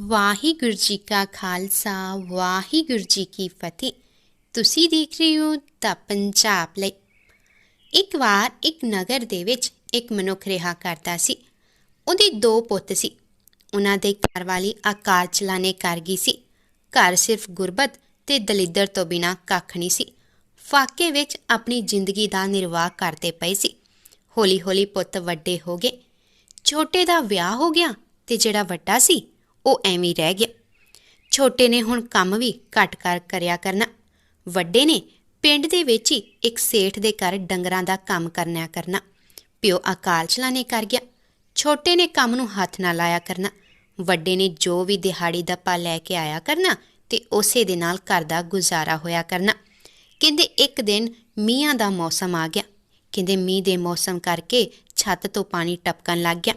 ਵਾਹਿਗੁਰੂ ਜੀ ਕਾ ਖਾਲਸਾ, ਵਾਹਿਗੁਰੂ ਜੀ ਕੀ ਫਤਿਹ। ਤੁਸੀਂ ਦੇਖ ਰਹੇ ਹੋ ਤਾਂ ਪੰਜਾਬ ਲਈ। ਇੱਕ ਵਾਰ ਇੱਕ ਨਗਰ ਦੇ ਵਿੱਚ ਇੱਕ ਮਨੁੱਖ ਰਿਹਾ ਕਰਦਾ ਸੀ। ਉਹਦੇ ਦੋ ਪੁੱਤ ਸੀ। ਉਹਨਾਂ ਦੇ ਘਰ ਵਾਲੀ ਆਕਾਰ ਚਲਾਣੇ ਕਰ ਗਈ ਸੀ। ਘਰ ਸਿਰਫ ਗੁਰਬਤ ਤੇ ਦਲਿੱਦਰ ਤੋਂ ਬਿਨਾ ਕੱਖ ਨਹੀਂ ਸੀ। ਫਾਕੇ ਵਿੱਚ ਆਪਣੀ ਜ਼ਿੰਦਗੀ ਦਾ ਨਿਰਵਾਹ ਕਰਦੇ ਪਏ ਸੀ। ਹੌਲੀ ਹੌਲੀ ਪੁੱਤ ਵੱਡੇ ਹੋ ਗਏ। ਛੋਟੇ ਦਾ ਵਿਆਹ ਹੋ ਗਿਆ ਤੇ ਜਿਹੜਾ ਵੱਡਾ ਸੀ ਉਹ ਐਵੇਂ ਰਹਿ ਗਿਆ। ਛੋਟੇ ਨੇ ਹੁਣ ਕੰਮ ਵੀ ਘੱਟ ਕਰ, ਕਰਿਆ ਕਰਨਾ। ਵੱਡੇ ਨੇ ਪਿੰਡ ਦੇ ਵਿੱਚ ਹੀ ਇੱਕ ਸੇਠ ਦੇ ਘਰ ਡੰਗਰਾਂ ਦਾ ਕੰਮ ਕਰਨਿਆ ਕਰਨਾ। ਪਿਓ ਅਕਾਲ ਚਲਾਣੇ ਕਰ ਗਿਆ। ਛੋਟੇ ਨੇ ਕੰਮ ਨੂੰ ਹੱਥ ਨਾ ਲਾਇਆ ਕਰਨਾ। ਵੱਡੇ ਨੇ ਜੋ ਵੀ ਦਿਹਾੜੀ ਦੱਪਾ ਲੈ ਕੇ ਆਇਆ ਕਰਨਾ ਤੇ ਉਸੇ ਦੇ ਨਾਲ ਘਰ ਦਾ ਗੁਜ਼ਾਰਾ ਹੋਇਆ ਕਰਨਾ। ਕਹਿੰਦੇ ਇੱਕ ਦਿਨ ਮੀਂਹਾਂ ਦਾ ਮੌਸਮ ਆ ਗਿਆ। ਕਹਿੰਦੇ ਮੀਂਹ ਦੇ ਮੌਸਮ ਕਰਕੇ ਛੱਤ ਤੋਂ ਪਾਣੀ ਟਪਕਣ ਲੱਗ ਗਿਆ।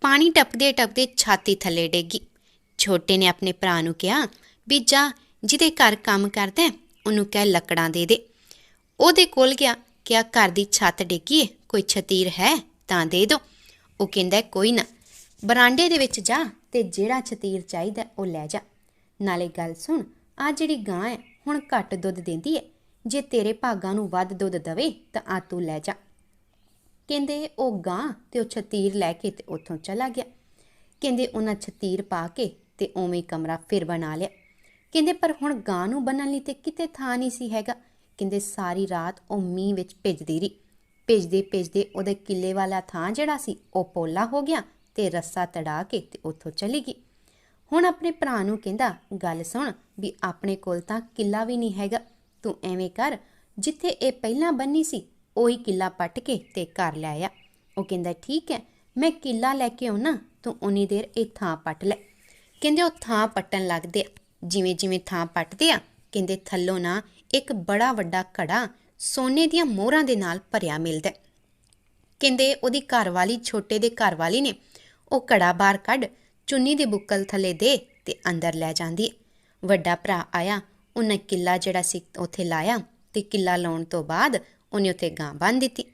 ਪਾਣੀ ਟਪਕਦੇ ਟਪਕਦੇ ਛਾਤੀ ਥੱਲੇ ਡੇਗੀ ਛੋਟੇ ਨੇ ਆਪਣੇ ਭਰਾ ਨੂੰ ਕਿਹਾ, ਵੀ ਜਾ, ਜਿਹਦੇ ਘਰ ਕੰਮ ਕਰਦਾ ਉਹਨੂੰ ਕਹਿ ਲੱਕੜਾਂ ਦੇ ਦੇ। ਉਹਦੇ ਕੋਲ ਗਿਆ ਕਿਆ ਘਰ ਦੀ ਛੱਤ ਡੇਗੀ ਕੋਈ ਛਤੀਰ ਹੈ, ਤਾਂ ਦੇ ਦੋ। ਉਹ ਕਹਿੰਦਾ, ਕੋਈ ਨਾ। ਬਰਾਂਡੇ ਦੇ ਵਿੱਚ ਜਾ ਤੇ ਜਿਹੜਾ ਛਤੀਰ ਚਾਹੀਦਾ, ਉਹ ਲੈ ਜਾ। ਨਾਲੇ ਗੱਲ ਸੁਣ ਆ ਜਿਹੜੀ ਗਾਂ ਹੈ, ਹੁਣ ਘੱਟ ਦੁੱਧ ਦਿੰਦੀ ਹੈ। ਜੇ ਤੇਰੇ ਭਾਗਾਂ ਨੂੰ ਵੱਧ ਦੁੱਧ ਦਵੇ, ਤਾਂ ਆ ਤੂੰ ਲੈ ਜਾ। ਕਹਿੰਦੇ, ਉਹ ਗਾਂ ਤੇ ਉਹ ਛਤੀਰ ਲੈ ਕੇ ਤੇ ਉੱਥੋਂ ਚਲਾ ਗਿਆ। ਕਹਿੰਦੇ, ਉਹਨਾਂ ਛਤੀਰ ਪਾ ਕੇ ਤੇ ਉਵੇਂ ਹੀ ਕਮਰਾ ਫਿਰ ਬਣਾ ਲਿਆ। ਕਹਿੰਦੇ, ਪਰ ਹੁਣ ਗਾਂ ਨੂੰ ਬੰਨਣ ਲਈ ਤੇ ਕਿਤੇ ਥਾਂ ਨਹੀਂ ਸੀ ਹੈਗਾ। ਕਹਿੰਦੇ, ਸਾਰੀ ਰਾਤ ਉਹ ਮੀਂਹ ਵਿੱਚ ਭਿੱਜਦੀ ਰਹੀ। ਭਿੱਜਦੇ ਭਿੱਜਦੇ ਉਹਦੇ ਕਿੱਲੇ ਵਾਲਾ ਥਾਂ ਜਿਹੜਾ ਸੀ, ਉਹ ਪੋਲਾ ਹੋ ਗਿਆ ਤੇ ਰੱਸਾ ਤੜਾ ਕੇ ਤੇ ਉੱਥੋਂ ਚਲੀ ਗਈ। ਹੁਣ ਆਪਣੇ ਭਰਾ ਨੂੰ ਕਹਿੰਦਾ, ਗੱਲ ਸੁਣ, ਵੀ ਆਪਣੇ ਕੋਲ ਤਾਂ ਕਿੱਲਾ ਵੀ ਨਹੀਂ ਹੈਗਾ। ਤੂੰ ਐਵੇਂ ਕਰ, ਜਿੱਥੇ ਇਹ ਪਹਿਲਾਂ ਬੰਨੀ ਸੀ, ਉਹੀ ਕਿੱਲਾ ਪੱਟ ਕੇ ਤੇ ਘਰ ਲੈ ਆ। ਉਹ ਕਹਿੰਦਾ, ਠੀਕ ਹੈ, ਮੈਂ ਕਿੱਲਾ ਲੈ ਕੇ ਆਉਣਾ ਤੂੰ ਉਨੀ ਦੇਰ ਇਹ ਥਾਂ ਪੱਟ ਲੈ। ਕਹਿੰਦੇ ਉਹ ਥਾਂ ਪੱਟਣ ਲੱਗਦੇ ਆ। ਜਿਵੇਂ ਜਿਵੇਂ ਥਾਂ ਪੱਟਦੇ ਆ, ਕਹਿੰਦੇ ਥੱਲੋਂ ਨਾ ਇੱਕ ਬੜਾ ਵੱਡਾ ਘੜਾ ਸੋਨੇ ਦੀਆਂ ਮੋਹਰਾਂ ਦੇ ਨਾਲ ਭਰਿਆ ਮਿਲਦਾ ਕਹਿੰਦੇ ਉਹਦੀ ਘਰਵਾਲੀ ਛੋਟੇ ਦੇ ਘਰਵਾਲੀ ਨੇ, ਉਹ ਘੜਾ ਬਾਹਰ ਕੱਢ ਚੁੰਨੀ ਦੇ ਬੁੱਕਲ ਥੱਲੇ ਦੇ ਤੇ ਅੰਦਰ ਲੈ ਜਾਂਦੀ ਹੈ। ਵੱਡਾ ਭਰਾ ਆਇਆ, ਉਹਨੇ ਕਿੱਲਾ ਜਿਹੜਾ ਸੀ ਉੱਥੇ ਲਾਇਆ ਤੇ ਕਿੱਲਾ ਲਾਉਣ ਤੋਂ ਬਾਅਦ ਉਹਨੇ ਉੱਥੇ ਗਾਂ ਬੰਨ ਦਿੱਤੀ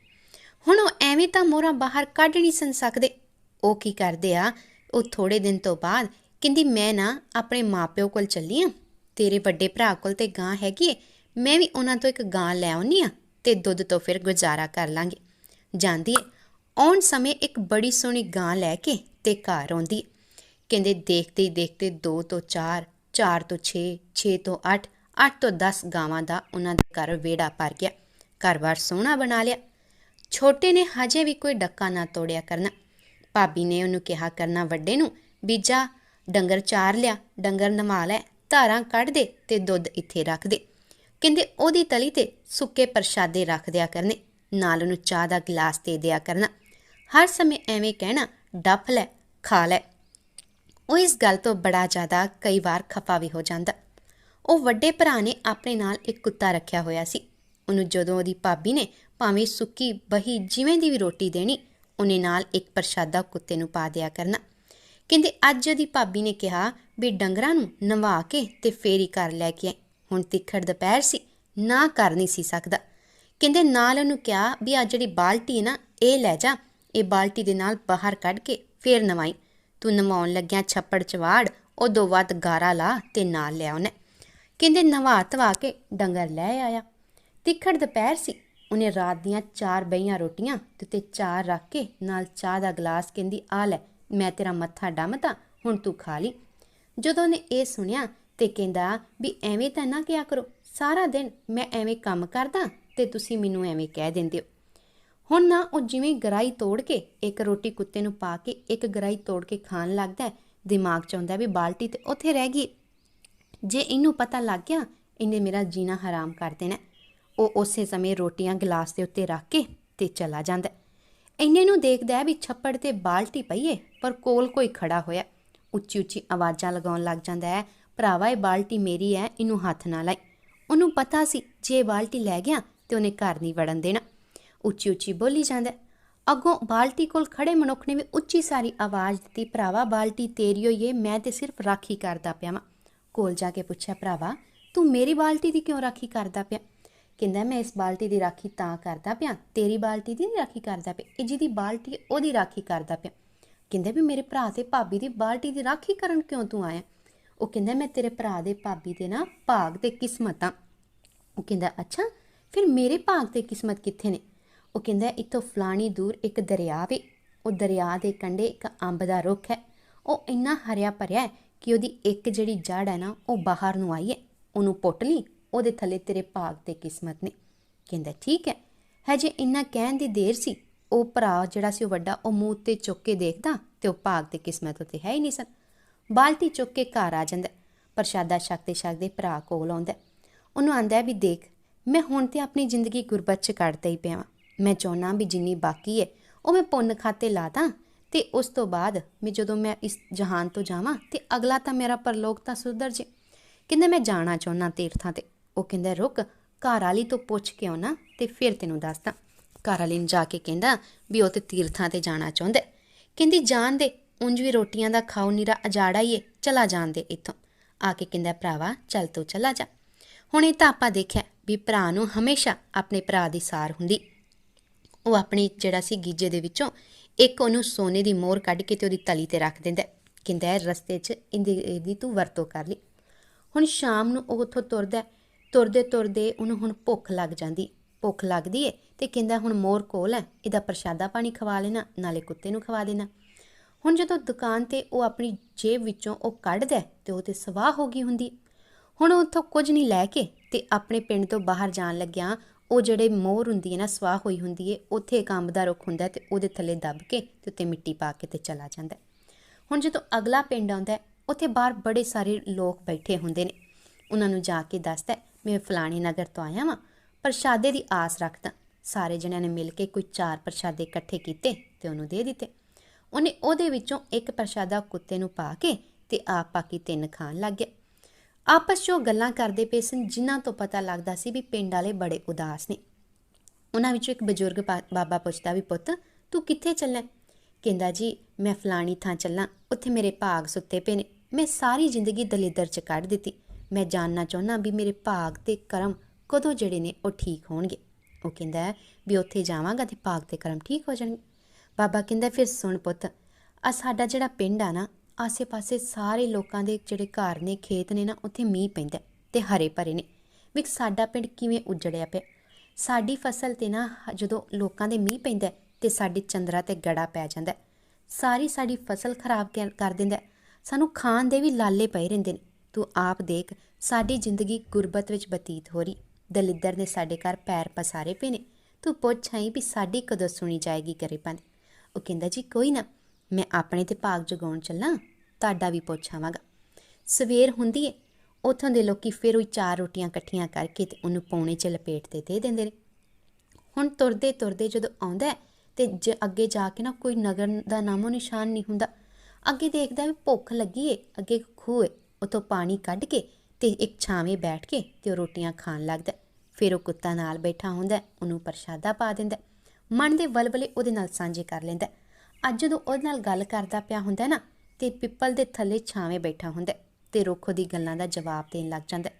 ਹੁਣ ਉਹ ਐਵੇਂ ਤਾਂ ਮੋਹਰਾਂ ਬਾਹਰ ਕੱਢ ਨਹੀਂ ਸਨ ਸਕਦੇ ਉਹ ਕੀ ਕਰਦੇ ਆ, ਉਹ ਥੋੜੇ ਦਿਨ ਤੋਂ ਬਾਅਦ ਕਹਿੰਦੀ, ਮੈਂ ਨਾ ਆਪਣੇ ਮਾਪਿਓ ਕੋਲ ਚੱਲੀ ਆ। ਤੇਰੇ ਵੱਡੇ ਭਰਾ ਕੋਲ ਤੇ ਗਾਂ ਹੈਗੀ ਏ। ਮੈਂ ਵੀ ਉਹਨਾਂ ਤੋਂ ਇੱਕ ਗਾਂ ਲੈ ਆਉਣੀ ਆ ਤੇ ਦੁੱਧ ਤੋਂ ਫਿਰ ਗੁਜ਼ਾਰਾ ਕਰ ਲਾਂਗੇ। ਜਾਂਦੀ ਏ। ਆਉਣ ਸਮੇਂ ਇੱਕ ਬੜੀ ਸੋਹਣੀ ਗਾਂ ਲੈ ਕੇ ਤੇ ਘਰ ਆਉਂਦੀ ਏ। ਕਹਿੰਦੇ, ਦੇਖਦੇ ਹੀ ਦੇਖਦੇ 2 ਤੋਂ 4 4 ਤੋਂ 6 6 ਤੋਂ 8 8 ਤੋਂ 10 ਗਾਵਾਂ ਦਾ ਉਹਨਾਂ ਦੇ ਘਰ ਵੇੜਾ ਭਰ ਗਿਆ। ਘਰ-ਬਾਰ ਸੋਹਣਾ ਬਣਾ ਲਿਆ। ਛੋਟੇ ਨੇ ਹਜੇ ਵੀ ਕੋਈ ਡੱਕਾ ਨਾ ਤੋੜਿਆ ਕਰਨਾ। ਭਾਬੀ ਨੇ ਉਹਨੂੰ ਕਿਹਾ ਕਰਨਾ ਵੱਡੇ ਨੂੰ ਬੀਜਾ ਡੰਗਰ ਚਾਰ ਲਿਆ, ਡੰਗਰ ਨਵਾ ਲੈ, ਧਾਰਾਂ ਕੱਢ ਦੇ ਤੇ ਦੁੱਧ ਇੱਥੇ ਰੱਖ ਦੇ। ਕਹਿੰਦੇ ਉਹਦੀ ਤਲੀ ਤੇ ਸੁੱਕੇ ਪ੍ਰਸ਼ਾਦੇ ਰੱਖ ਦਿਆ ਕਰਨੇ, ਨਾਲ ਉਹਨੂੰ ਚਾਹ ਦਾ ਗਲਾਸ ਦੇ ਦਿਆ ਕਰਨਾ। ਹਰ ਸਮੇਂ ਐਵੇਂ ਕਹਿਣਾ, ਡੱਫ ਲੈ, ਖਾ ਲੈ। ਉਹ ਇਸ ਗੱਲ ਤੋਂ ਬੜਾ ਜ਼ਿਆਦਾ ਕਈ ਵਾਰ ਖਫਾ ਵੀ ਹੋ ਜਾਂਦਾ। ਉਹ ਵੱਡੇ ਭਰਾ ਨੇ ਆਪਣੇ ਨਾਲ ਇੱਕ ਕੁੱਤਾ ਰੱਖਿਆ ਹੋਇਆ ਸੀ। ਉਹਨੂੰ ਜਦੋਂ ਉਹਦੀ ਭਾਬੀ ਨੇ ਭਾਵੇਂ ਸੁੱਕੀ ਬਹੀ ਜਿਵੇਂ ਦੀ ਵੀ ਰੋਟੀ ਦੇਣੀ, ਉਹਨੇ ਨਾਲ ਇੱਕ ਪ੍ਰਸ਼ਾਦਾ ਕੁੱਤੇ ਨੂੰ ਪਾ ਦਿਆ ਕਰਨਾ। ਕਹਿੰਦੇ ਅੱਜ ਉਹਦੀ ਭਾਬੀ ਨੇ ਕਿਹਾ ਵੀ ਡੰਗਰਾਂ ਨੂੰ ਨਵਾ ਕੇ ਤੇ ਫੇਰੀ ਕਰ ਲੈ ਕੇ ਆਏ ਹੁਣ ਤਿੱਖੜ ਦੁਪਹਿਰ ਸੀ, ਨਾ ਕਰ ਨਹੀਂ ਸੀ ਸਕਦਾ। ਕਹਿੰਦੇ ਨਾਲ ਉਹਨੂੰ ਕਿਹਾ ਵੀ ਆ ਜਿਹੜੀ ਬਾਲਟੀ ਹੈ ਨਾ, ਇਹ ਲੈ ਜਾ। ਇਹ ਬਾਲਟੀ ਦੇ ਨਾਲ ਬਾਹਰ ਕੱਢ ਕੇ ਫੇਰ ਨਵਾਈ। ਤੂੰ ਨਵਾਉਣ ਲੱਗਿਆ ਛੱਪੜ ਚਵਾੜ, ਉਦੋਂ ਵੱਧ ਗਾਰਾ ਲਾ ਤੇ ਨਾਲ ਲਿਆ ਉਹਨੇ ਕਹਿੰਦੇ ਨਵਾ ਧਵਾ ਕੇ ਡੰਗਰ ਲੈ ਆਇਆ। ਤਿੱਖੜ ਦੁਪਹਿਰ ਸੀ, ਉਹਨੇ ਰਾਤ ਦੀਆਂ ਚਾਰ ਬਈਆਂ ਰੋਟੀਆਂ ਤੇ ਤੇ ਚਾਰ ਰੱਖ ਕੇ ਨਾਲ ਚਾਹ ਦਾ ਗਲਾਸ ਕਹਿੰਦੀ, ਆ ਲੈ। ਮੈਂ ਤੇਰਾ ਮੱਥਾ ਡੰਮਤਾ, ਹੁਣ ਤੂੰ ਖਾ ਲਈ। ਜਦੋਂ ਉਹਨੇ ਇਹ ਸੁਣਿਆ ਤੇ ਕਹਿੰਦਾ ਵੀ ਐਵੇਂ ਤਾਂ ਨਾ ਕਿਆ ਕਰੋ, ਸਾਰਾ ਦਿਨ ਮੈਂ ਐਵੇਂ ਕੰਮ ਕਰਦਾ ਤੇ ਤੁਸੀਂ ਮੈਨੂੰ ਐਵੇਂ ਕਹਿ ਦਿੰਦੇ ਹੋ। ਹੁਣ ਨਾ ਉਹ ਜਿਵੇਂ ਗਰਾਈ ਤੋੜ ਕੇ ਇੱਕ ਰੋਟੀ ਕੁੱਤੇ ਨੂੰ ਪਾ ਕੇ ਇੱਕ ਗਰਾਈ ਤੋੜ ਕੇ ਖਾਣ ਲੱਗਦਾ ਦਿਮਾਗ 'ਚ ਆਉਂਦਾ ਵੀ ਬਾਲਟੀ ਤੇ ਉੱਥੇ ਰਹਿ ਗਈ। ਜੇ ਇਹਨੂੰ ਪਤਾ ਲੱਗ ਗਿਆ, ਇਹਨੇ ਮੇਰਾ ਜੀਣਾ ਹਰਾਮ ਕਰ ਦੇਣਾ। ਉਹ ਉਸੇ ਸਮੇਂ ਰੋਟੀਆਂ ਗਲਾਸ ਦੇ ਉੱਤੇ ਰੱਖ ਕੇ ਤੇ ਚਲਾ ਜਾਂਦਾ ਇੰਨੇ ਨੂੰ ਦੇਖਦਾ ਹੈ ਵੀ ਛੱਪੜ ਤੇ ਬਾਲਟੀ ਪਈ ਏ, ਪਰ ਕੋਲ ਕੋਈ ਖੜਾ ਹੋਇਆ। ਉੱਚੀ ਉੱਚੀ ਆਵਾਜ਼ਾਂ ਲਗਾਉਣ ਲੱਗ ਜਾਂਦਾ ਹੈ, ਭਰਾਵਾ, ਇਹ ਬਾਲਟੀ ਮੇਰੀ ਹੈ, ਇਹਨੂੰ ਹੱਥ ਨਾ ਲਾਈ। ਉਹਨੂੰ ਪਤਾ ਸੀ, ਜੇ ਇਹ ਬਾਲਟੀ ਲੈ ਗਿਆ ਤੇ ਉਹਨੇ ਘਰ ਨਹੀਂ ਵੜਨ ਦੇਣਾ। ਉੱਚੀ ਉੱਚੀ ਬੋਲੀ ਜਾਂਦਾ ਅੱਗੋਂ ਬਾਲਟੀ ਕੋਲ ਖੜੇ ਮਨੁੱਖ ਨੇ ਵੀ ਉੱਚੀ ਸਾਰੀ ਆਵਾਜ਼ ਦਿੱਤੀ, ਭਰਾਵਾ, ਬਾਲਟੀ ਤੇਰੀ ਹੋਈ ਏ, ਮੈਂ ਤੇ ਸਿਰਫ ਰਾਖੀ ਕਰਦਾ ਪਿਆ ਵਾਂ। ਕੋਲ ਜਾ ਕੇ ਪੁੱਛਿਆ, ਭਰਾਵਾ, ਤੂੰ ਮੇਰੀ ਬਾਲਟੀ ਦੀ ਕਿਉਂ ਰਾਖੀ ਕਰਦਾ ਪਿਆ? ਕਹਿੰਦਾ, ਮੈਂ ਇਸ ਬਾਲਟੀ ਦੀ ਰਾਖੀ ਤਾਂ ਕਰਦਾ ਪਿਆ, ਤੇਰੀ ਬਾਲਟੀ ਦੀ ਨਹੀਂ ਰਾਖੀ ਕਰਦਾ ਪਿਆ, ਇਹ ਜਿਹਦੀ ਬਾਲਟੀ ਉਹਦੀ ਰਾਖੀ ਕਰਦਾ ਪਿਆ। ਕਹਿੰਦਾ, ਵੀ ਮੇਰੇ ਭਰਾ ਤੇ ਭਾਬੀ ਦੀ ਬਾਲਟੀ ਦੀ ਰਾਖੀ ਕਰਨ ਕਿਉਂ ਤੂੰ ਆਇਆ? ਉਹ ਕਹਿੰਦਾ, ਮੈਂ ਤੇਰੇ ਭਰਾ ਦੇ ਭਾਬੀ ਦੇ ਨਾ ਭਾਗ ਤੇ ਕਿਸਮਤਾਂ ਉਹ ਕਹਿੰਦਾ, ਅੱਛਾ, ਫਿਰ ਮੇਰੇ ਭਾਗ ਤੇ ਕਿਸਮਤ ਕਿੱਥੇ ਨੇ? ਉਹ ਕਹਿੰਦਾ, ਇੱਥੋਂ ਫਲਾਣੀ ਦੂਰ ਇੱਕ ਦਰਿਆ ਵੇ, ਉਹ ਦਰਿਆ ਦੇ ਕੰਢੇ ਇੱਕ ਅੰਬ ਦਾ ਰੁੱਖ ਹੈ, ਉਹ ਇੰਨਾ ਹਰਿਆ ਭਰਿਆ ਹੈ ਕਿ ਉਹਦੀ ਇੱਕ ਜਿਹੜੀ ਜੜ ਹੈ ਨਾ, ਉਹ ਬਾਹਰ ਨੂੰ ਆਈ ਹੈ, ਉਹਨੂੰ ਪੁੱਟ ਲਈ ਉਹਦੇ ਥੱਲੇ ਤੇਰੇ ਭਾਗ ਤੇ ਕਿਸਮਤ ਨੇ। ਕਹਿੰਦਾ, ਠੀਕ ਹੈ। ਹਜੇ ਇੰਨਾ ਕਹਿਣ ਦੀ ਦੇਰ ਸੀ। ਉਹ ਭਰਾ ਜਿਹੜਾ ਸੀ ਉਹ ਵੱਡਾ, ਉਹ ਮੂੰਹ ਤੇ ਚੁੱਕ ਕੇ ਦੇਖਦਾ ਤੇ ਉਹ ਭਾਗ ਤੇ ਕਿਸਮਤ ਉੱਤੇ ਹੈ ਹੀ ਨਹੀਂ ਸਨ। ਬਾਲਟੀ ਚੁੱਕ ਕੇ ਘਰ ਆ ਜਾਂਦਾ। ਹੈ। ਪ੍ਰਸ਼ਾਦਾ ਛਕਦੇ ਛਕਦੇ ਭਰਾ ਕੋਲ ਆਉਂਦਾ। ਉਹਨੂੰ ਆਂਦਾ ਵੀ ਦੇਖ, ਮੈਂ ਹੁਣ ਤੇ ਆਪਣੀ ਜ਼ਿੰਦਗੀ ਗੁਰਬਤ ਚ ਕੱਢਦਾ ਹੀ ਪਿਆ ਮੈਂ ਚਾਹੁੰਦਾ ਵੀ ਜਿੰਨੀ ਬਾਕੀ ਹੈ, ਉਹ ਮੈਂ ਪੁੰਨ ਖਾਤੇ ਲਾਦਾ ਤੇ ਉਸ ਤੋਂ ਬਾਅਦ ਮੈਂ ਜਦੋਂ ਮੈਂ ਇਸ ਜਹਾਨ ਤੋਂ ਜਾਵਾਂ ਤੇ ਅਗਲਾ ਤਾਂ ਮੇਰਾ ਪਰਲੋਕ ਤਾਂ ਸੁਧਰ ਜੇ। ਕਹਿੰਦਾ, ਮੈਂ ਜਾਣਾ ਚਾਹੁੰਦਾ ਤੀਰਥਾਂ ਤੇ। ਉਹ ਕਹਿੰਦਾ, ਰੁਕ, ਘਰ ਵਾਲੀ ਤੋਂ ਪੁੱਛ ਕੇ ਆਉਣਾ ਤੇ ਫਿਰ ਤੈਨੂੰ ਦੱਸਦਾ। ਘਰ ਵਾਲੀ ਨੂੰ ਜਾ ਕੇ ਕਹਿੰਦਾ, ਵੀ ਉਹ ਤੇ ਤੀਰਥਾਂ ਤੇ ਜਾਣਾ ਚਾਹੁੰਦਾ ਕਹਿੰਦੀ, ਜਾਣ ਦੇ, ਉਂਝ ਵੀ ਰੋਟੀਆਂ ਦਾ ਖਾਓ, ਨੀਰਾ ਅਜਾੜਾ ਹੀ ਏ, ਚਲਾ ਜਾਣ ਦੇ ਇੱਥੋਂ। ਆ ਕੇ ਕਹਿੰਦਾ, ਭਰਾਵਾ, ਚੱਲ ਤੂੰ ਚਲਾ ਜਾ। ਹੁਣ ਇਹ ਤਾਂ ਆਪਾਂ ਦੇਖਿਆ ਵੀ ਭਰਾ ਨੂੰ ਹਮੇਸ਼ਾ ਆਪਣੇ ਭਰਾ ਦੀ ਸਾਰ ਹੁੰਦੀ। ਉਹ ਆਪਣੀ ਜਿਹੜਾ ਸੀ ਗੀਜੇ ਦੇ ਵਿੱਚੋਂ ਇੱਕ ਉਹਨੂੰ ਸੋਨੇ ਦੀ ਮੋਹਰ ਕੱਢ ਕੇ ਤੇ ਉਹਦੀ ਤਲੀ ਤੇ ਰੱਖ ਦਿੰਦਾ ਕਹਿੰਦਾ, ਰਸਤੇ 'ਚ ਇਹਦੀ ਇਹਦੀ ਤੂੰ ਵਰਤੋਂ ਕਰ ਲਈ। ਹੁਣ ਸ਼ਾਮ ਨੂੰ ਉਹ ਉੱਥੋਂ ਤੁਰਦਾ ਤੁਰਦੇ ਤੁਰਦੇ ਉਹਨੂੰ ਹੁਣ ਭੁੱਖ ਲੱਗ ਜਾਂਦੀ, ਭੁੱਖ ਲੱਗਦੀ ਏ ਤੇ ਕਹਿੰਦਾ ਹੁਣ ਮੋਰ ਕੋਲ ਹੈ ਇਹਦਾ ਪ੍ਰਸ਼ਾਦਾ ਪਾਣੀ ਖਵਾ ਲੈਣਾ, ਨਾਲੇ ਕੁੱਤੇ ਨੂੰ ਖਵਾ ਦੇਣਾ। ਹੁਣ ਜਦੋਂ ਦੁਕਾਨ ਤੇ ਉਹ ਆਪਣੀ ਜੇਬ ਵਿੱਚੋਂ ਉਹ ਕੱਢਦਾ ਹੈ ਤੇ ਉਹ ਤੇ ਸਵਾਹ ਹੋ ਗਈ ਹੁੰਦੀ। ਹੁਣ ਉਹ ਉੱਥੋਂ ਕੁਝ ਨਹੀਂ ਲੈ ਕੇ ਤੇ ਆਪਣੇ ਪਿੰਡ ਤੋਂ ਬਾਹਰ ਜਾਣ ਲੱਗਿਆ, ਉਹ ਜਿਹੜੇ ਮੋਰ ਹੁੰਦੀ ਹੈ ਨਾ, ਸਵਾਹ ਹੋਈ ਹੁੰਦੀ ਹੈ ਉੱਥੇ ਇੱਕ ਅੰਬ ਦਾ ਰੁੱਖ ਹੁੰਦਾ ਹੈ ਤੇ ਉਹਦੇ ਥੱਲੇ ਦੱਬ ਕੇ ਤੇ ਉੱਤੇ ਮਿੱਟੀ ਪਾ ਕੇ ਤੇ ਚਲਾ ਜਾਂਦਾ ਹੁਣ ਜਦੋਂ ਅਗਲਾ ਪਿੰਡ ਆਉਂਦਾ ਉੱਥੇ ਬਾਹਰ ਬੜੇ ਸਾਰੇ ਲੋਕ ਬੈਠੇ ਹੁੰਦੇ ਨੇ, ਉਹਨਾਂ ਨੂੰ ਜਾ ਕੇ ਦੱਸਦਾ ਮੈਂ ਫਲਾਣੀ ਨਗਰ ਤੋਂ ਆਇਆ ਵਾਂ, ਪ੍ਰਸ਼ਾਦੇ ਦੀ ਆਸ ਰੱਖਦਾ। ਸਾਰੇ ਜਣਿਆਂ ਨੇ ਮਿਲ ਕੇ ਕੋਈ ਚਾਰ ਪ੍ਰਸ਼ਾਦੇ ਇਕੱਠੇ ਕੀਤੇ ਤੇ ਉਹਨੂੰ ਦੇ ਦਿੱਤੇ। ਉਹਨੇ ਉਹਦੇ ਵਿੱਚੋਂ ਇੱਕ ਪ੍ਰਸ਼ਾਦਾ ਕੁੱਤੇ ਨੂੰ ਪਾ ਕੇ ਤੇ ਆਪ ਬਾਕੀ ਤਿੰਨ ਖਾਣ ਲੱਗ ਗਿਆ। ਆਪਸ 'ਚ ਉਹ ਗੱਲਾਂ ਕਰਦੇ ਪਏ ਸਨ, ਜਿਨ੍ਹਾਂ ਤੋਂ ਪਤਾ ਲੱਗਦਾ ਸੀ ਵੀ ਪਿੰਡ ਵਾਲੇ ਬੜੇ ਉਦਾਸ ਨੇ। ਉਹਨਾਂ ਵਿੱਚੋਂ ਇੱਕ ਬਜ਼ੁਰਗ ਬਾ- ਬਾਬਾ ਪੁੱਛਦਾ ਵੀ, ਪੁੱਤ, ਤੂੰ ਕਿੱਥੇ ਚੱਲਾਂ ਕਹਿੰਦਾ, ਜੀ, ਮੈਂ ਫਲਾਣੀ ਥਾਂ ਚੱਲਾਂ। ਉੱਥੇ ਮੇਰੇ ਭਾਗ ਸੁੱਤੇ ਪਏ ਨੇ। ਮੈਂ ਸਾਰੀ ਜ਼ਿੰਦਗੀ ਦਲਿੱਦਰ ਚ ਕੱਢ ਦਿੱਤੀ। ਮੈਂ ਜਾਣਨਾ ਚਾਹੁੰਦਾ ਵੀ ਮੇਰੇ ਭਾਗ ਤੇ ਕਰਮ ਕਦੋਂ ਜਿਹੜੇ ਨੇ ਉਹ ਠੀਕ ਹੋਣਗੇ। ਉਹ ਕਹਿੰਦਾ ਹੈ ਵੀ ਉੱਥੇ ਜਾਵਾਂਗਾ ਤੇ ਭਾਗ ਤੇ ਕਰਮ ਠੀਕ ਹੋ ਜਾਣਗੇ। ਬਾਬਾ ਕਹਿੰਦਾ ਫਿਰ ਸੁਣ ਪੁੱਤ ਆ ਸਾਡਾ ਜਿਹੜਾ ਪਿੰਡ ਆ ਨਾ, ਆਸੇ-ਪਾਸੇ ਸਾਰੇ ਲੋਕਾਂ ਦੇ ਜਿਹੜੇ ਘਰ ਨੇ, ਖੇਤ ਨੇ ਨਾ, ਉੱਥੇ ਮੀਂਹ ਪੈਂਦਾ ਹੈ ਤੇ ਹਰੇ ਭਰੇ ਨੇ। ਵੀ ਸਾਡਾ ਪਿੰਡ ਕਿਵੇਂ ਉਜੜਿਆ ਪਿਆ। ਸਾਡੀ ਫਸਲ ਤੇ ਨਾ ਹ- ਜਦੋਂ ਲੋਕਾਂ ਦੇ ਮੀਂਹ ਪੈਂਦਾ ਹੈ ਤੇ ਸਾਡੀ ਚੰਦਰਾ ਤੇ ਗੜਾ ਪੈ ਜਾਂਦਾ। ਸਾਰੀ ਸਾਡੀ ਫਸਲ ਖਰਾਬ ਕਰ ਕਰ ਦਿੰਦਾ। ਸਾਨੂੰ ਖਾਣ ਦੇ ਵੀ ਲਾਲੇ ਪਏ ਰਹਿੰਦੇ ਨੇ। ਤੂੰ ਆਪ ਦੇਖ, ਸਾਡੀ ਜ਼ਿੰਦਗੀ ਗੁਰਬਤ ਵਿੱਚ ਬਤੀਤ ਹੋ ਰਹੀ। ਦਲਿੱਦਰ ਨੇ ਸਾਡੇ ਘਰ ਪੈਰ ਪਸਾਰੇ ਪਏ ਨੇ। ਤੂੰ ਪੁੱਛ ਆਈ ਵੀ ਸਾਡੀ ਕਦੋਂ ਸੁਣੀ ਜਾਏਗੀ ਗਰੀਬਾਂ ਦੀ ਉਹ ਕਹਿੰਦਾ, ਜੀ, ਕੋਈ ਨਾ, ਮੈਂ ਆਪਣੇ ਤੇ ਭਾਗ ਜਗਾਉਣ ਚੱਲਾਂ, ਤੁਹਾਡਾ ਵੀ ਪੁੱਛ ਆਵਾਂਗਾ। ਸਵੇਰ ਹੁੰਦੀ ਏ, ਉੱਥੋਂ ਦੇ ਲੋਕੀ ਫਿਰ ਉਹ ਚਾਰ ਰੋਟੀਆਂ ਇਕੱਠੀਆਂ ਕਰਕੇ ਤੇ ਉਹਨੂੰ ਪੌਣੇ 'ਚ ਲਪੇਟ ਤੇ ਦੇ ਦਿੰਦੇ ਨੇ। ਹੁਣ ਤੁਰਦੇ ਤੁਰਦੇ ਜਦੋਂ ਆਉਂਦਾ ਹੈ ਤੇ ਜ ਅੱਗੇ ਜਾ ਕੇ ਨਾ ਕੋਈ ਨਗਰ ਦਾ ਨਾਮੋ ਨਿਸ਼ਾਨ ਨਹੀਂ ਹੁੰਦਾ, ਅੱਗੇ ਦੇਖਦਾ ਵੀ ਭੁੱਖ ਲੱਗੀ ਏ, ਅੱਗੇ ਖੂਹ ਏ। ਉਤੋਂ ਪਾਣੀ ਕੱਢ ਕੇ ਤੇ ਇੱਕ ਛਾਵੇਂ ਬੈਠ ਕੇ ਤੇ ਉਹ ਰੋਟੀਆਂ ਖਾਣ ਲੱਗਦਾ ਫਿਰ ਉਹ ਕੁੱਤਾ ਨਾਲ ਬੈਠਾ ਹੁੰਦਾ ਉਹਨੂੰ ਪ੍ਰਸ਼ਾਦਾ ਪਾ ਦਿੰਦਾ ਮਨ ਦੇ ਵਲਵਲੇ ਉਹਦੇ ਨਾਲ ਸਾਂਝੇ ਕਰ ਲੈਂਦਾ ਅੱਜ ਜਦੋਂ ਉਹਦੇ ਨਾਲ ਗੱਲ ਕਰਦਾ ਪਿਆ ਹੁੰਦਾ ਨਾ, ਤੇ ਪਿੱਪਲ ਦੇ ਥੱਲੇ ਛਾਵੇਂ ਬੈਠਾ ਹੁੰਦਾ ਹੈ ਤੇ ਰੁੱਖ ਉਹਦੀ ਗੱਲਾਂ ਦਾ ਜਵਾਬ ਦੇਣ ਲੱਗ ਜਾਂਦਾ ਹੈ।